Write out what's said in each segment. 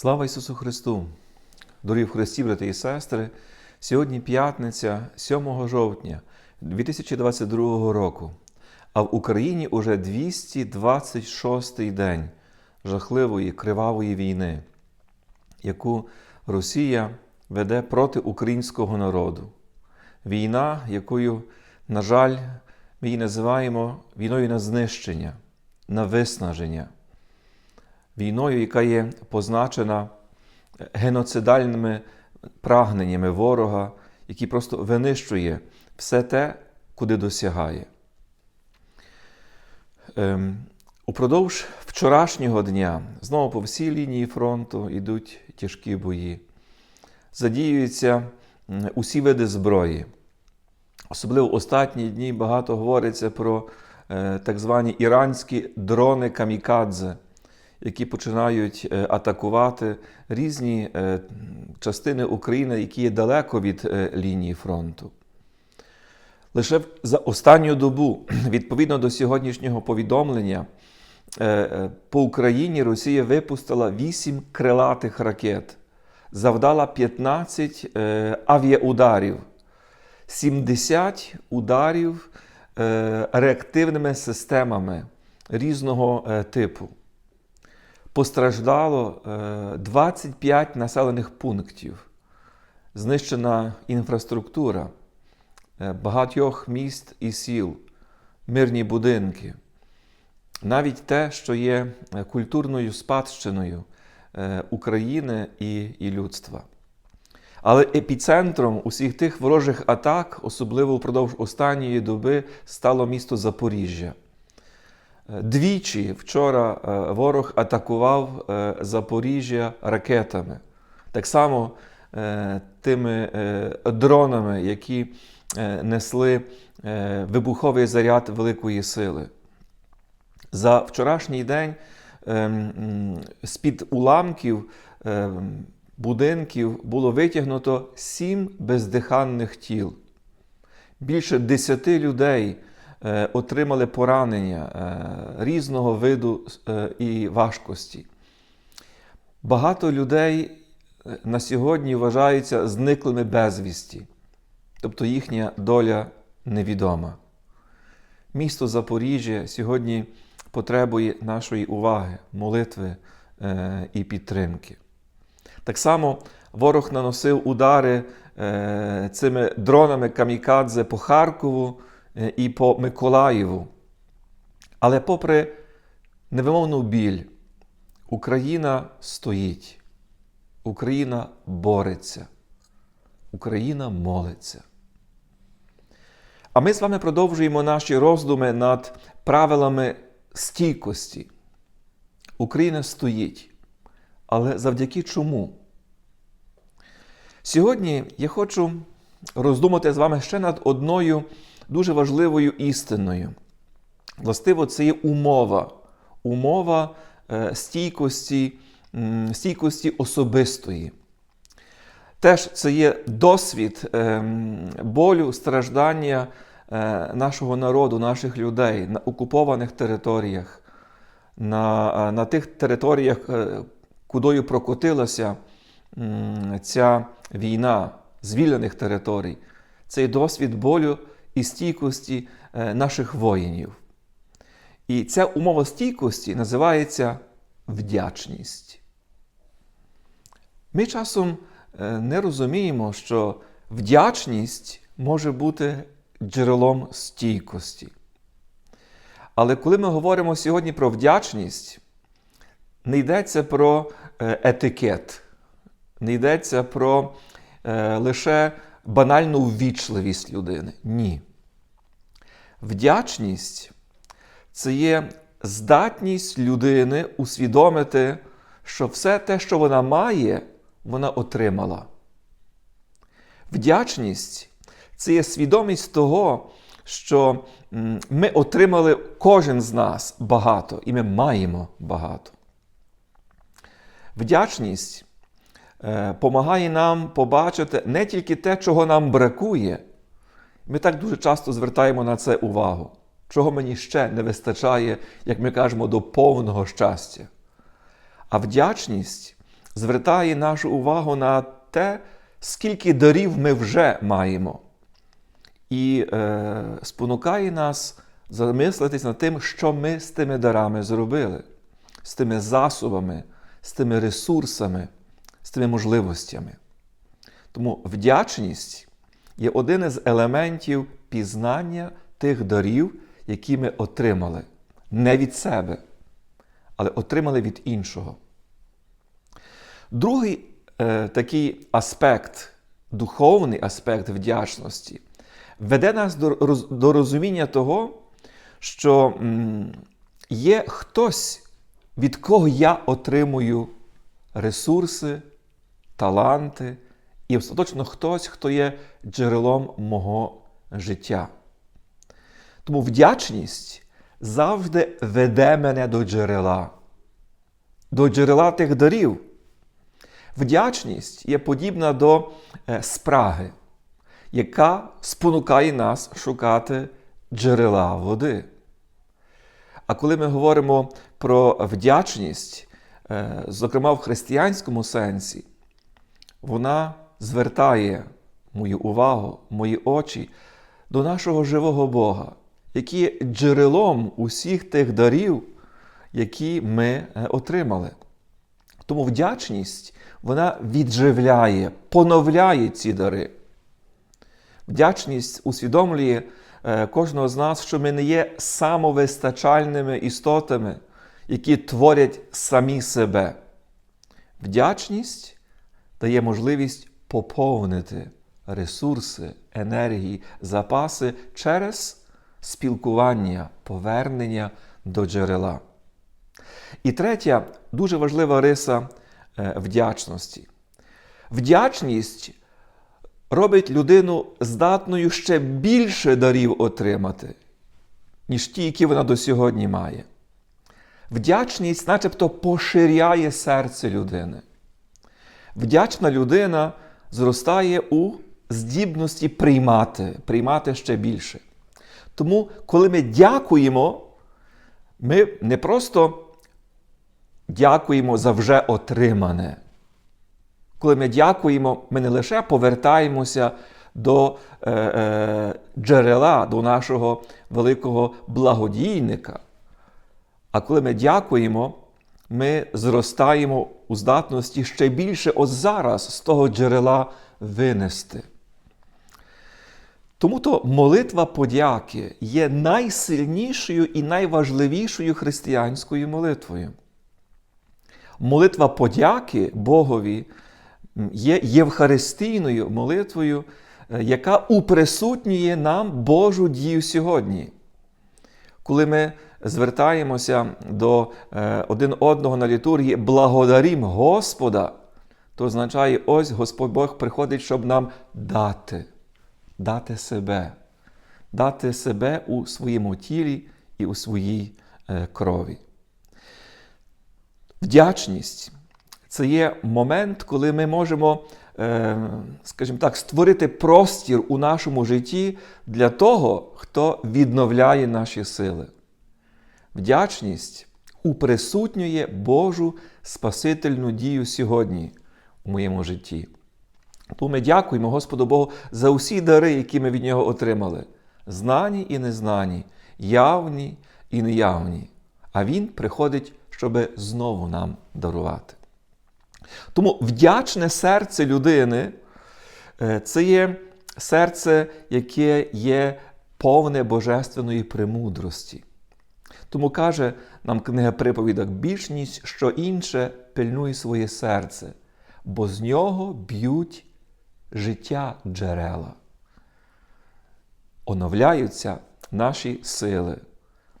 Слава Ісусу Христу! Дорогі в Христі, брати і сестри! Сьогодні п'ятниця 7 жовтня 2022 року, а в Україні уже 226-й день жахливої кривавої війни, яку Росія веде проти українського народу. Війна, якою, на жаль, ми її називаємо війною на знищення, на виснаження війною, яка є позначена геноцидальними прагненнями ворога, який просто винищує все те, куди досягає. Ем, упродовж вчорашнього дня знову по всій лінії фронту йдуть тяжкі бої. Задіюються усі види зброї. Особливо в останні дні багато говориться про е, так звані іранські дрони камікадзе, які починають е, атакувати різні е, частини України, які є далеко від е, лінії фронту. Лише за останню добу, відповідно до сьогоднішнього повідомлення, по Україні Росія випустила 8 крилатих ракет, завдала 15 е, авіаударів, 70 ударів реактивними системами різного типу. Постраждало е, 25 населених пунктів, знищена інфраструктура е, багатьох міст і сіл, мирні будинки. Навіть те, що є е, культурною спадщиною е, України і, і людства. Але епіцентром усіх тих ворожих атак, особливо впродовж останньої доби, стало місто Запоріжжя. Е, Двічі вчора е, ворог атакував е, Запоріжжя ракетами. Так само тими дронами, які несли вибуховий заряд великої сили. За вчорашній день з-під уламків будинків було витягнуто сім бездиханних тіл. Більше десяти людей отримали поранення е, різного виду е, і важкості. Багато людей е, на сьогодні вважаються зниклими безвісті, тобто їхня доля невідома. Місто Запоріжжя сьогодні потребує нашої уваги, молитви е, і підтримки. Так само ворог наносив удари е, цими дронами камікадзе по Харкову е, і по Миколаєву. Але попри невимовну біль, Україна стоїть, Україна бореться, Україна молиться. А ми з вами продовжуємо наші роздуми над правилами стійкості. Україна стоїть. Але завдяки чому? Сьогодні я хочу роздумати з вами ще над одною дуже важливою істиною. Властиво, це є умова, умова е, стійкості, стійкості особистої. Теж це є досвід ем, болю, страждання е, нашого народу, наших людей на окупованих територіях, на, е, на тих територіях, е, кудою прокотилася ця війна звільнених територій. Цей досвід болю і стійкості е, наших воїнів. І ця умова стійкості називається вдячність. Ми часом е, не розуміємо, що вдячність може бути джерелом стійкості. Але коли ми говоримо сьогодні про вдячність, не йдеться про е, етикет, не йдеться про лише банальну ввічливість людини. Ні. Вдячність це є здатність людини усвідомити, що все те, що вона має, вона отримала. Вдячність це є свідомість того, що ми отримали кожен з нас багато, і ми маємо багато. Вдячність допомагає нам побачити не тільки те, чого нам бракує. Ми так дуже часто звертаємо на це увагу, чого мені ще не вистачає, як ми кажемо, до повного щастя. А вдячність звертає нашу увагу на те, скільки дарів ми вже маємо, і е, спонукає нас замислитись над тим, що ми з тими дарами зробили, з тими засобами, з тими ресурсами, з тими можливостями. Тому вдячність є один із елементів пізнання тих дарів, які ми отримали. Не від себе, але отримали від іншого. Другий е, такий аспект, духовний аспект вдячності, веде нас до, до розуміння того, що м, є хтось, від кого я отримую ресурси, таланти, і остаточно хтось, хто є джерелом мого життя. Тому вдячність завжди веде мене до джерела, до джерела тих дарів. Вдячність є подібна до е, спраги, яка спонукає нас шукати джерела води. А коли ми говоримо про вдячність, е, зокрема в християнському сенсі, вона звертає мою увагу, мої очі до нашого живого Бога, який є джерелом усіх тих дарів, які ми е, отримали. Тому вдячність вона відживляє, поновляє ці дари. Вдячність усвідомлює е, кожного з нас, що ми не є самовистачальними істотами, які творять самі себе. Вдячність дає можливість поповнити ресурси, енергії, запаси через спілкування, повернення до джерела. І третя дуже важлива риса е, вдячності. Вдячність робить людину здатною ще більше дарів отримати, ніж ті, які вона до сьогодні має. Вдячність, начебто, поширяє серце людини. Вдячна людина зростає у здібності приймати, приймати ще більше. Тому, коли ми дякуємо, ми не просто дякуємо за вже отримане. Коли ми дякуємо, ми не лише повертаємося до е, е, джерела, до нашого великого благодійника. А коли ми дякуємо, ми зростаємо у здатності ще більше от зараз з того джерела винести. Тому то молитва подяки є найсильнішою і найважливішою християнською молитвою. Молитва подяки Богові є євхаристійною молитвою, е, яка уприсутнює нам Божу дію сьогодні. Коли ми звертаємося до е, один одного на літургії благодарім Господа, то означає, ось Господь Бог приходить, щоб нам дати, дати себе, дати себе у своєму тілі і у своїй е, крові. Вдячність це є момент, коли ми можемо, е, скажімо так, створити простір у нашому житті для того, хто відновляє наші сили. Вдячність уприсутнює Божу Спасительну дію сьогодні у моєму житті. Тому ми дякуємо Господу Богу за усі дари, які ми від Нього отримали, знані і незнані, явні і неявні. А Він приходить, щоб знову нам дарувати. Тому вдячне серце людини е, це є серце, яке є повне божественної премудрості. Тому каже нам книга приповідок більш ніж що інше пильнуй своє серце, бо з нього б'ють життя джерела. Оновляються наші сили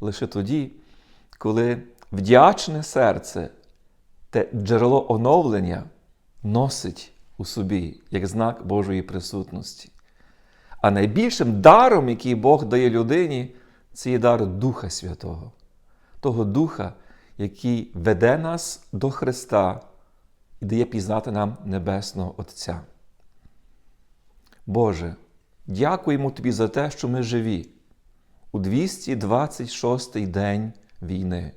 лише тоді, коли вдячне серце, те джерело оновлення носить у собі як знак Божої присутності. А найбільшим даром, який Бог дає людині, це є дар Духа Святого, того Духа, який веде нас до Христа і дає пізнати нам Небесного Отця. Боже, дякуємо Тобі за те, що ми живі у 226-й день війни.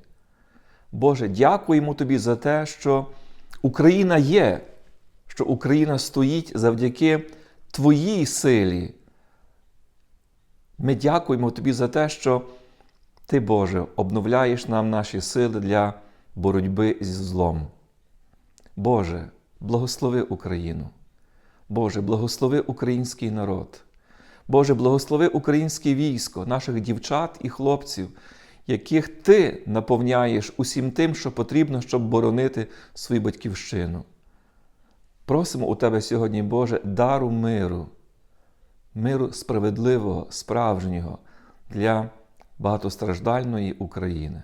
Боже, дякуємо Тобі за те, що Україна є, що Україна стоїть завдяки Твоїй силі. Ми дякуємо Тобі за те, що Ти, Боже, обновляєш нам наші сили для боротьби зі злом. Боже, благослови Україну. Боже, благослови український народ. Боже, благослови українське військо, наших дівчат і хлопців, яких Ти наповняєш усім тим, що потрібно, щоб боронити свою батьківщину. Просимо у Тебе сьогодні, Боже, дару миру, миру справедливого, справжнього для багатостраждальної України.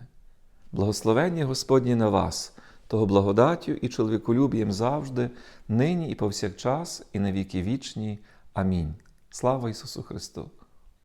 Благословення Господні на вас, того благодаттю і чоловіколюбієм завжди, нині і повсякчас, і на віки вічні. Амінь. Слава Ісусу Христу!